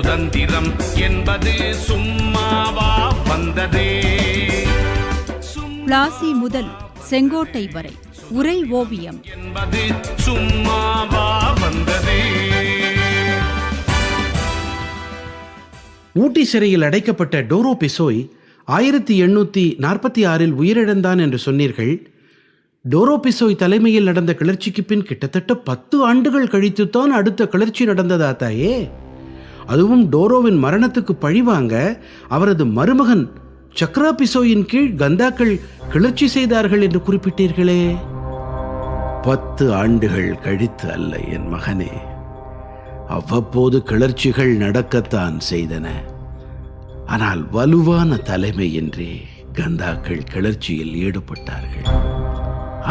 சுதந்திரம் என்பது சும்மாவா வந்ததே? பிளாசி முதல் செங்கோட்டை வரை உரை ஓவியம். என்பது சும்மாவா வந்ததே? ஊட்டி சிறையில் அடைக்கப்பட்ட டோரோ பிசோய் ஆயிரத்தி எண்ணூற்றி நாற்பத்தி ஆறில் உயிரிழந்தான் என்று சொன்னீர்கள். டோரோ பிசோய் தலைமையில் நடந்த கிளர்ச்சிக்கு பின் கிட்டத்தட்ட பத்து ஆண்டுகள் கழித்துத்தான் அடுத்த கிளர்ச்சி நடந்ததா தாயே? அதுவும் டோரோவின் மரணத்துக்கு பழிவாங்க அவரது மருமகன் சக்ரா பிசோயின் கீழ் கந்தாக்கள் கிளர்ச்சி செய்தார்கள் என்று குறிப்பிட்டீர்களே. பத்து ஆண்டுகள் கழித்து அல்ல என் மகனே. அவ்வப்போது கிளர்ச்சிகள் நடக்கத்தான் செய்தன. ஆனால் வலுவான தலைமையின்றி கந்தாக்கள் கிளர்ச்சியில் ஈடுபட்டார்கள்.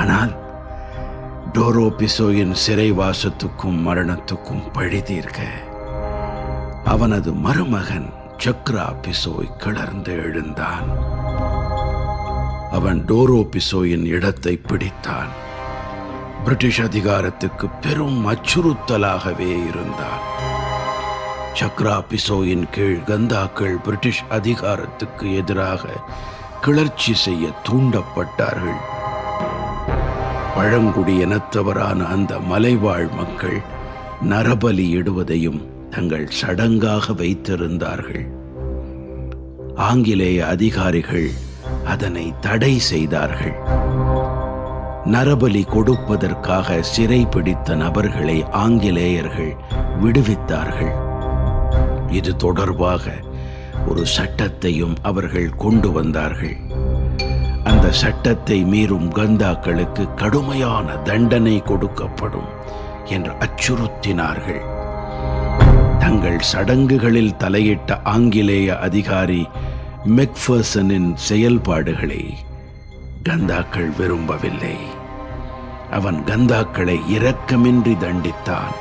ஆனால் டோரோ பிசோயின் சிறைவாசத்துக்கும் மரணத்துக்கும் பழி தீர்க்க அவனது மருமகன் சக்ரா பிசோய் கிளர்ந்து எழுந்தான். அவன் டோரோ பிசோயின் இடத்தை பிடித்தான். பிரிட்டிஷ் அதிகாரத்துக்கு பெரும் அச்சுறுத்தலாகவே இருந்தான். சக்ரா பிசோயின் கீழ் கந்தாக்கள் பிரிட்டிஷ் அதிகாரத்துக்கு எதிராக கிளர்ச்சி செய்ய தூண்டப்பட்டார்கள். பழங்குடி இனத்தவரான அந்த மலைவாழ் மக்கள் நரபலி தங்கள் சடங்காக வைத்திருந்தார்கள். ஆங்கிலேய அதிகாரிகள் அதனை தடை செய்தார்கள். நரபலி கொடுப்பதற்காக சிறை பிடித்த நபர்களை ஆங்கிலேயர்கள் விடுவித்தார்கள். இது தொடர்பாக ஒரு சட்டத்தையும் அவர்கள் கொண்டு வந்தார்கள். அந்த சட்டத்தை மீறும் கந்தாக்களுக்கு கடுமையான தண்டனை கொடுக்கப்படும் என்று அச்சுறுத்தினார்கள். தங்கள் சடங்குகளில் தலையிட்ட ஆங்கிலேய அதிகாரி மெக்ஃபர்சனின் செயல்பாடுகளை கந்தாக்கள் விரும்பவில்லை. அவன் கந்தாக்களை இரக்கமின்றி தண்டித்தான்.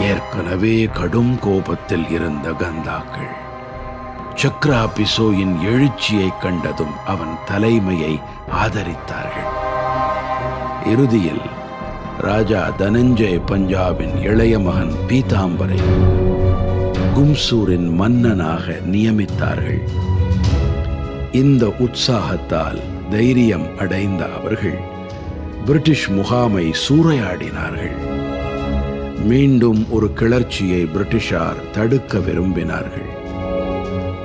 ஏற்கனவே கடும் கோபத்தில் இருந்த கந்தாக்கள் சக்ரா பிசோயின் எழுச்சியை கண்டதும் அவன் தலைமையை ஆதரித்தார்கள். இறுதியில் ராஜா தனஞ்சய் பஞ்சாபின் இளைய மகன் பீதாம்பரை கும்சூரின் மன்னனாக நியமித்தார்கள். இந்த உற்சாகத்தால் தைரியம் அடைந்த அவர்கள் பிரிட்டிஷ் முகாமை சூறையாடினார்கள். மீண்டும் ஒரு கிளர்ச்சியை பிரிட்டிஷார் தடுக்க விரும்பினார்கள்.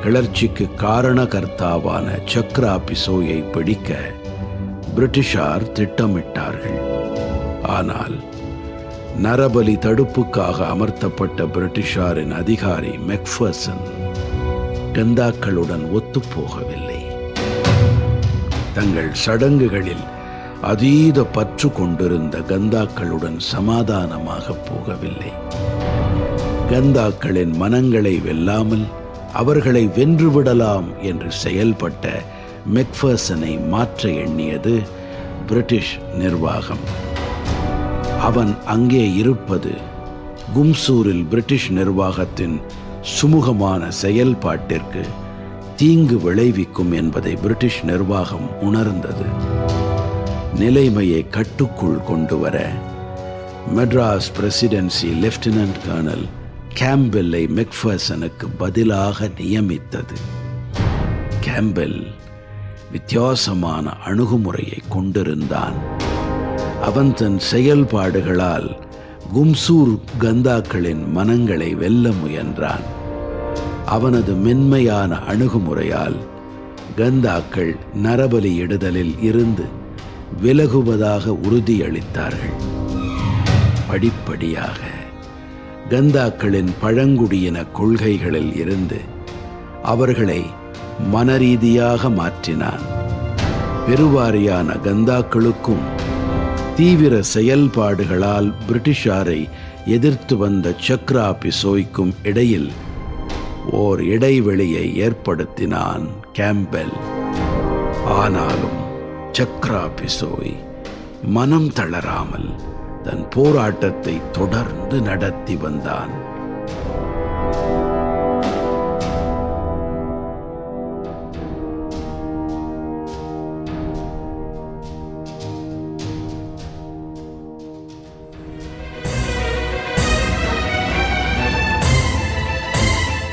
கிளர்ச்சிக்கு காரணகர்த்தாவான சக்ரா பிசோயை பிடிக்க பிரிட்டிஷார் திட்டமிட்டார்கள். ஆனால் நரபலி தடுப்புக்காக அமர்த்தப்பட்ட பிரிட்டிஷாரின் அதிகாரி மெக்ஃபர்சன் கந்தாக்களுடன் ஒத்துப்போகவில்லை. தங்கள் சடங்குகளில் அதீத பற்று கொண்டிருந்த கந்தாக்களுடன் சமாதானமாக போகவில்லை. கந்தாக்களின் மனங்களை வெல்லாமல் அவர்களை வென்றுவிடலாம் என்று செயல்பட்ட மெக்ஃபர்சனை மாற்ற எண்ணியது பிரிட்டிஷ் நிர்வாகம். அவன் அங்கே இருப்பது கும்சூரில் பிரிட்டிஷ் நிர்வாகத்தின் சுமூகமான செயல்பாட்டிற்கு தீங்கு விளைவிக்கும் என்பதை பிரிட்டிஷ் நிர்வாகம் உணர்ந்தது. நிலைமையை கட்டுக்குள் கொண்டு வர மெட்ராஸ் பிரசிடென்சி லெப்டினன்ட் கர்னல் கேம்பெல்லை மெக்ஃபர்சனுக்கு பதிலாக நியமித்தது. கேம்பெல் வித்தியாசமான அணுகுமுறையை கொண்டிருந்தான். அவன் தன் செயல்பாடுகளால் கும்சூர் கந்தாக்களின் மனங்களை வெல்ல முயன்றான். அவனது மென்மையான அணுகுமுறையால் கந்தாக்கள் நரபலி இடுதலில் இருந்து விலகுவதாக உறுதியளித்தார்கள். படிப்படியாக கந்தாக்களின் பழங்குடியின கொள்கைகளில் இருந்து அவர்களை மனரீதியாக மாற்றினான். பெருவாரியான கந்தாக்களுக்கும் தீவிர செயல்பாடுகளால் பிரிட்டிஷாரை எதிர்த்து வந்த சக்ரா பிசோய்க்கும் இடையில் ஓர் இடைவெளியை ஏற்படுத்தினான் கேம்பெல். ஆனாலும் சக்ரா பிசோய் மனம் தளராமல் தன் போராட்டத்தை தொடர்ந்து நடத்தி வந்தான்.